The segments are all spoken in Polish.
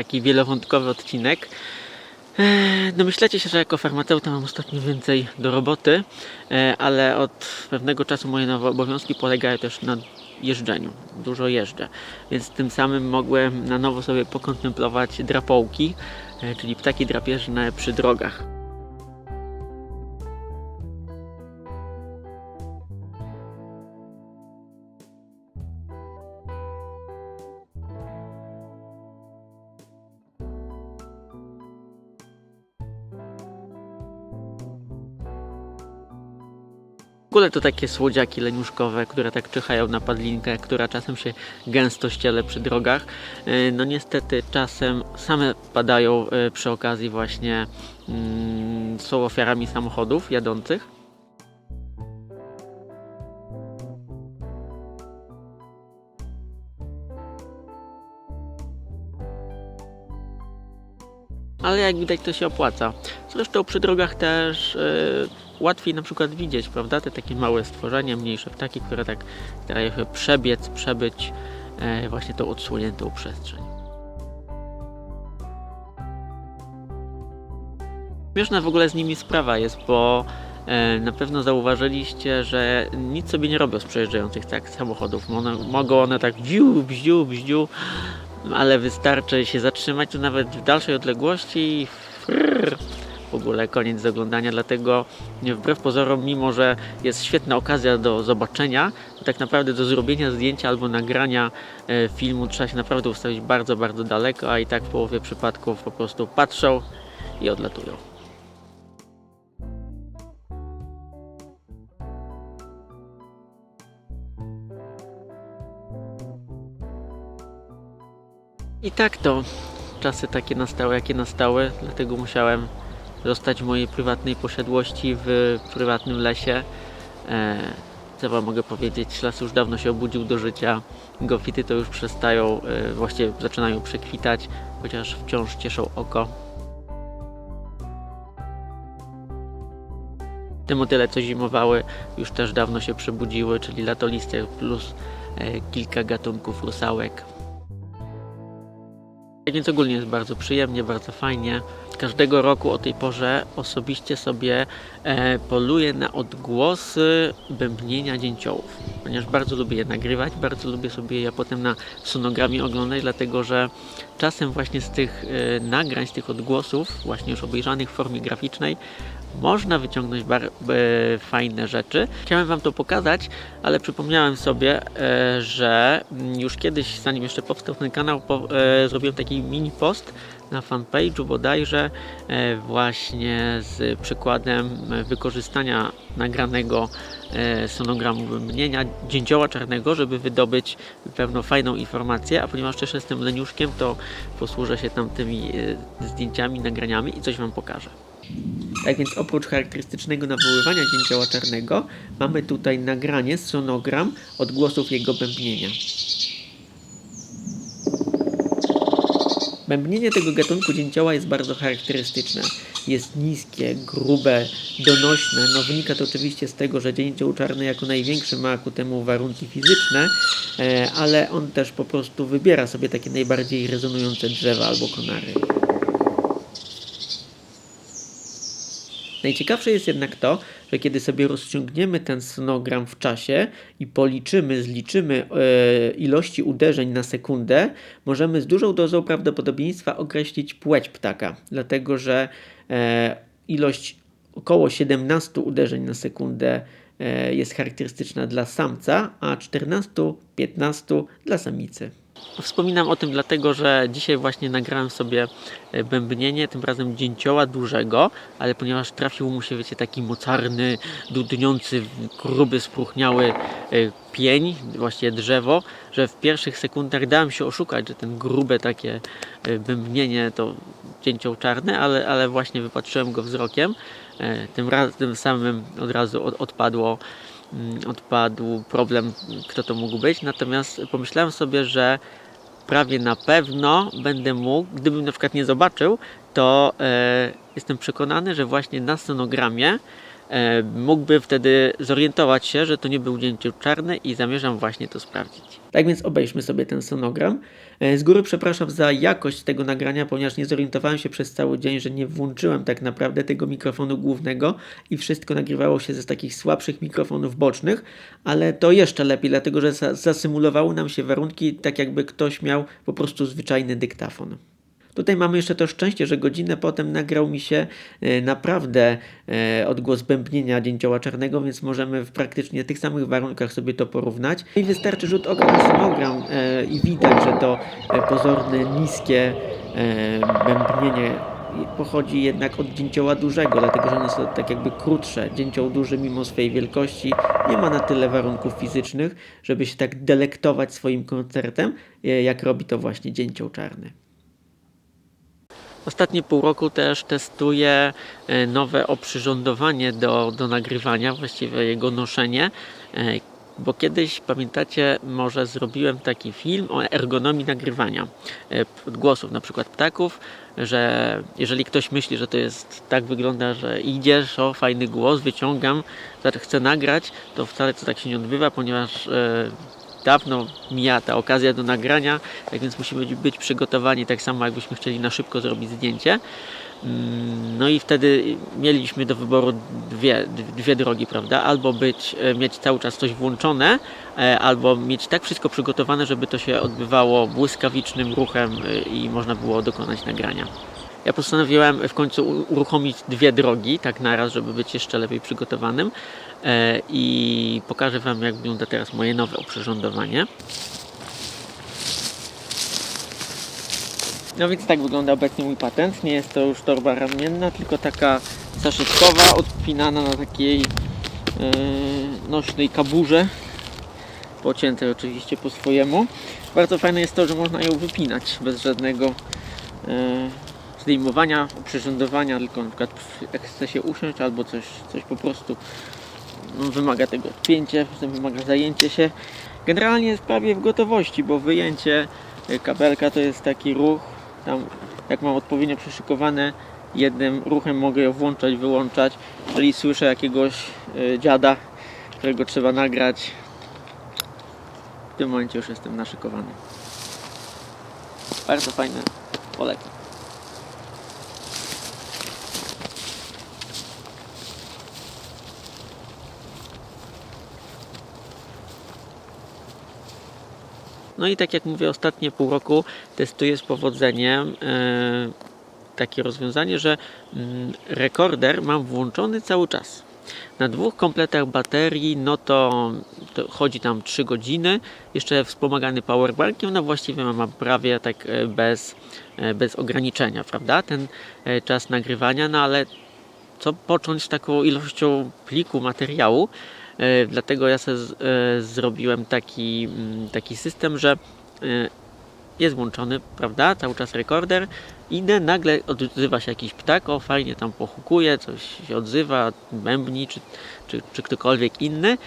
taki wielowątkowy odcinek. Eee, Domyślacie się, że jako farmaceuta mam ostatnio więcej do roboty, e, ale od pewnego czasu moje nowe obowiązki polegają też na jeżdżeniu. Dużo jeżdżę, więc tym samym mogłem na nowo sobie pokontemplować drapołki, e, czyli ptaki drapieżne przy drogach. Ogóle to takie słodziaki leniuszkowe, które tak czyhają na padlinkę, która czasem się gęsto ściele przy drogach. E, No niestety czasem same padają e, przy okazji właśnie mm, są ofiarami samochodów jadących. Ale jak widać to się opłaca. Zresztą przy drogach też e, łatwiej na przykład widzieć, prawda? Te takie małe stworzenia, mniejsze ptaki, które tak starają się przebiec, przebyć e, właśnie tą odsłoniętą przestrzeń. Śmieszna w ogóle z nimi sprawa jest, bo e, na pewno zauważyliście, że nic sobie nie robią z przejeżdżających tak samochodów. One, mogą one tak wziu, bździu, bździu, ale wystarczy się zatrzymać tu nawet w dalszej odległości i frrr, w ogóle koniec z oglądania, dlatego wbrew pozorom, mimo że jest świetna okazja do zobaczenia, tak naprawdę do zrobienia zdjęcia albo nagrania e, filmu trzeba się naprawdę ustawić bardzo, bardzo daleko, a i tak w połowie przypadków po prostu patrzą i odlatują. I tak to czasy takie nastały, jakie nastały, dlatego musiałem zostać w mojej prywatnej posiadłości w prywatnym lesie. E, co wam mogę powiedzieć, las już dawno się obudził do życia. Gofity to już przestają, e, właściwie zaczynają przekwitać, chociaż wciąż cieszą oko. Te motyle, co zimowały, już też dawno się przebudziły, czyli latoliste plus e, kilka gatunków rusałek. Tak Więc ogólnie jest bardzo przyjemnie, bardzo fajnie. Każdego roku o tej porze osobiście sobie e, poluję na odgłosy bębnienia dzięciołów, ponieważ bardzo lubię je nagrywać, bardzo lubię sobie je potem na sonogramie oglądać, dlatego że czasem właśnie z tych e, nagrań, z tych odgłosów, właśnie już obejrzanych w formie graficznej, można wyciągnąć bar- e, fajne rzeczy. Chciałem Wam to pokazać, ale przypomniałem sobie, e, że mm, już kiedyś, zanim jeszcze powstał ten kanał, po, e, zrobiłem taki mini post na fanpage'u bodajże e, właśnie z przykładem wykorzystania nagranego e, sonogramu bębnienia dzięcioła czarnego, żeby wydobyć pewną fajną informację, a ponieważ też jestem leniuszkiem, to posłużę się tam tymi e, zdjęciami, nagraniami i coś Wam pokażę. Tak więc oprócz charakterystycznego nawoływania dzięcioła czarnego, mamy tutaj nagranie, sonogram odgłosów jego bębnienia. Bębnienie tego gatunku dzięcioła jest bardzo charakterystyczne. Jest niskie, grube, donośne. No wynika to oczywiście z tego, że dzięcioł czarny jako największy ma ku temu warunki fizyczne, e, ale on też po prostu wybiera sobie takie najbardziej rezonujące drzewa albo konary. Najciekawsze jest jednak to, że kiedy sobie rozciągniemy ten sonogram w czasie i policzymy, zliczymy e, ilości uderzeń na sekundę, możemy z dużą dozą prawdopodobieństwa określić płeć ptaka, dlatego że e, ilość około 17 uderzeń na sekundę e, jest charakterystyczna dla samca, a 14-15 dla samicy. Wspominam o tym dlatego, że dzisiaj właśnie nagrałem sobie e, bębnienie, tym razem dzięcioła dużego, ale ponieważ trafił mu się, wiecie, taki mocarny, dudniący, gruby, spróchniały e, pień, właściwie drzewo, że w pierwszych sekundach dałem się oszukać, że ten grube takie e, bębnienie to dzięcioł czarny, ale, ale właśnie wypatrzyłem go wzrokiem. Tym, raz, tym samym od razu od, odpadło odpadł problem, kto to mógł być. Natomiast pomyślałem sobie, że prawie na pewno będę mógł, gdybym na przykład nie zobaczył, to e, jestem przekonany, że właśnie na scenogramie mógłby wtedy zorientować się, że to nie był dzięcioł czarny i zamierzam właśnie to sprawdzić. Tak więc obejrzmy sobie ten sonogram. E, Z góry przepraszam za jakość tego nagrania, ponieważ nie zorientowałem się przez cały dzień, że nie włączyłem tak naprawdę tego mikrofonu głównego i wszystko nagrywało się ze takich słabszych mikrofonów bocznych, ale to jeszcze lepiej, dlatego że za- zasymulowały nam się warunki tak jakby ktoś miał po prostu zwyczajny dyktafon. Tutaj mamy jeszcze to szczęście, że godzinę potem nagrał mi się e, naprawdę e, odgłos bębnienia dzięcioła czarnego, więc możemy w praktycznie tych samych warunkach sobie to porównać. I wystarczy rzut oka na sonogram e, i widać, że to pozorne, niskie bębnienie pochodzi jednak od dzięcioła dużego, dlatego że one są tak jakby krótsze. Dzięcioł duży mimo swojej wielkości nie ma na tyle warunków fizycznych, żeby się tak delektować swoim koncertem, jak robi to właśnie dzięcioł czarny. Ostatnie pół roku też testuję e, nowe oprzyrządowanie do, do nagrywania, właściwie jego noszenie. e, Bo kiedyś, pamiętacie, może zrobiłem taki film o ergonomii nagrywania e, głosów, na przykład ptaków, że jeżeli ktoś myśli, że to jest tak wygląda, że idziesz, o fajny głos, wyciągam, chcę nagrać, to wcale to tak się nie odbywa, ponieważ dawno mija ta okazja do nagrania, tak więc musimy być przygotowani tak samo, jakbyśmy chcieli na szybko zrobić zdjęcie. Mm, No i wtedy mieliśmy do wyboru dwie, dwie drogi, prawda? Albo być, e, mieć cały czas coś włączone, e, albo mieć tak wszystko przygotowane, żeby to się odbywało błyskawicznym ruchem e, i można było dokonać nagrania. Ja postanowiłem w końcu uruchomić dwie drogi, tak naraz, żeby być jeszcze lepiej przygotowanym e, i pokażę Wam, jak wygląda teraz moje nowe oprzyrządowanie. No więc tak wygląda obecnie mój patent. Nie jest to już torba ramienna, tylko taka zaszytkowa, odpinana na takiej e, nośnej kaburze. Pociętej oczywiście po swojemu. Bardzo fajne jest to, że można ją wypinać bez żadnego e, zdejmowania, oprzyrządowania, tylko na przykład chce się usiąść albo coś, coś po prostu no, wymaga tego odpięcia, potem wymaga zajęcie się. Generalnie jest prawie w gotowości, bo wyjęcie e, kabelka to jest taki ruch, tam jak mam odpowiednio przyszykowane, jednym ruchem mogę ją włączać, wyłączać. Jeżeli słyszę jakiegoś e, dziada, którego trzeba nagrać, w tym momencie już jestem naszykowany. Bardzo fajne, polecam. No i tak jak mówię, ostatnie pół roku testuję z powodzeniem e, takie rozwiązanie, że mm, rekorder mam włączony cały czas. Na dwóch kompletach baterii, no to, to chodzi tam 3 godziny. Jeszcze wspomagany powerbankiem, no właściwie mam prawie tak e, bez, e, bez ograniczenia, prawda? Ten czas nagrywania, no ale co począć z taką ilością pliku materiału. E, Dlatego ja sobie e, zrobiłem taki, mm, taki system, że e, jest włączony, prawda, cały czas rekorder. Idę, nagle odzywa się jakiś ptak, o fajnie tam pochukuje, coś się odzywa, bębni, czy, czy, czy ktokolwiek inny.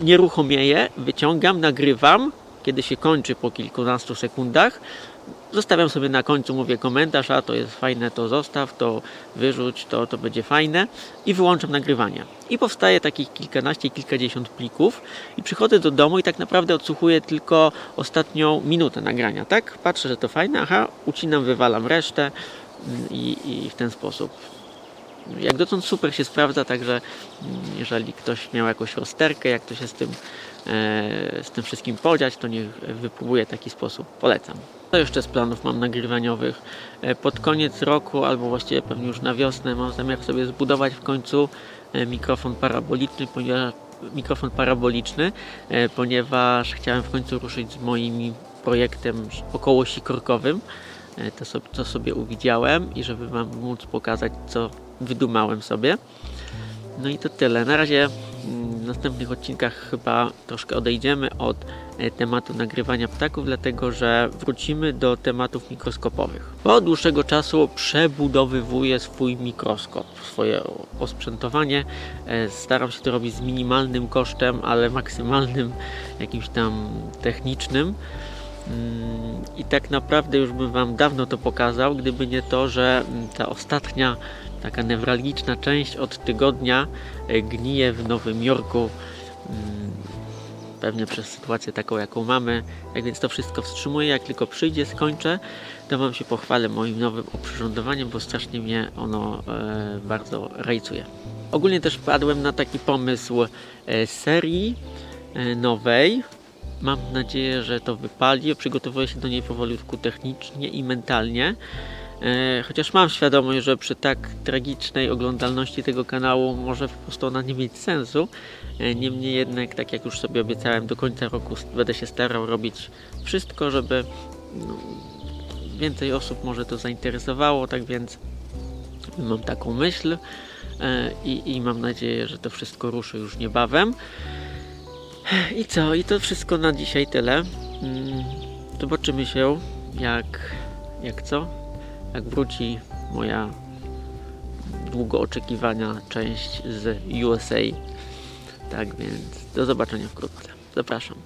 Nieruchomieję, wyciągam, nagrywam, kiedy się kończy po kilkunastu sekundach. Zostawiam sobie na końcu, mówię komentarz, a to jest fajne, to zostaw, to wyrzuć, to, to będzie fajne i wyłączam nagrywanie. I powstaje takich kilkanaście, kilkadziesiąt plików i przychodzę do domu i tak naprawdę odsłuchuję tylko ostatnią minutę nagrania, tak? Patrzę, że to fajne, aha, ucinam, wywalam resztę i, i w ten sposób. Jak dotąd super się sprawdza, także mm, jeżeli ktoś miał jakąś rozterkę, jak to się z tym, z tym wszystkim podziać, to niech wypróbuje taki sposób. Polecam. Co jeszcze z planów mam nagrywaniowych? E, Pod koniec roku, albo właściwie pewnie już na wiosnę, mam zamiar sobie zbudować w końcu e, mikrofon paraboliczny, ponieważ mikrofon paraboliczny, e, ponieważ chciałem w końcu ruszyć z moim projektem około sikorkowym. E, To to sobie uwidziałem i żeby Wam móc pokazać, co wydumałem sobie. No i to tyle. Na razie mm, w następnych odcinkach chyba troszkę odejdziemy od e, tematu nagrywania ptaków, dlatego że wrócimy do tematów mikroskopowych. Po dłuższego czasu przebudowywuję swój mikroskop, swoje osprzętowanie. E, Staram się to robić z minimalnym kosztem, ale maksymalnym jakimś tam technicznym. I tak naprawdę już bym Wam dawno to pokazał, gdyby nie to, że mm, ta ostatnia, taka newralgiczna część od tygodnia e, gnije w Nowym Jorku. Mm, Pewnie przez sytuację taką, jaką mamy. Tak więc to wszystko wstrzymuję. Jak tylko przyjdzie, skończę, to Wam się pochwalę moim nowym oprzyrządowaniem, bo strasznie mnie ono e, bardzo rajcuje. Ogólnie też wpadłem na taki pomysł e, serii nowej. Mam nadzieję, że to wypali. Przygotowuję się do niej powolutku technicznie i mentalnie. E, Chociaż mam świadomość, że przy tak tragicznej oglądalności tego kanału może po prostu ona nie mieć sensu. E, Niemniej jednak, tak jak już sobie obiecałem, do końca roku będę się starał robić wszystko, żeby no, więcej osób może to zainteresowało. Tak więc mam taką myśl e, i, i mam nadzieję, że to wszystko ruszy już niebawem. I co? I to wszystko na dzisiaj tyle. Mm, Zobaczymy się, jak, jak co? Jak wróci moja długo oczekiwana część z USA. Tak więc do zobaczenia wkrótce. Zapraszam.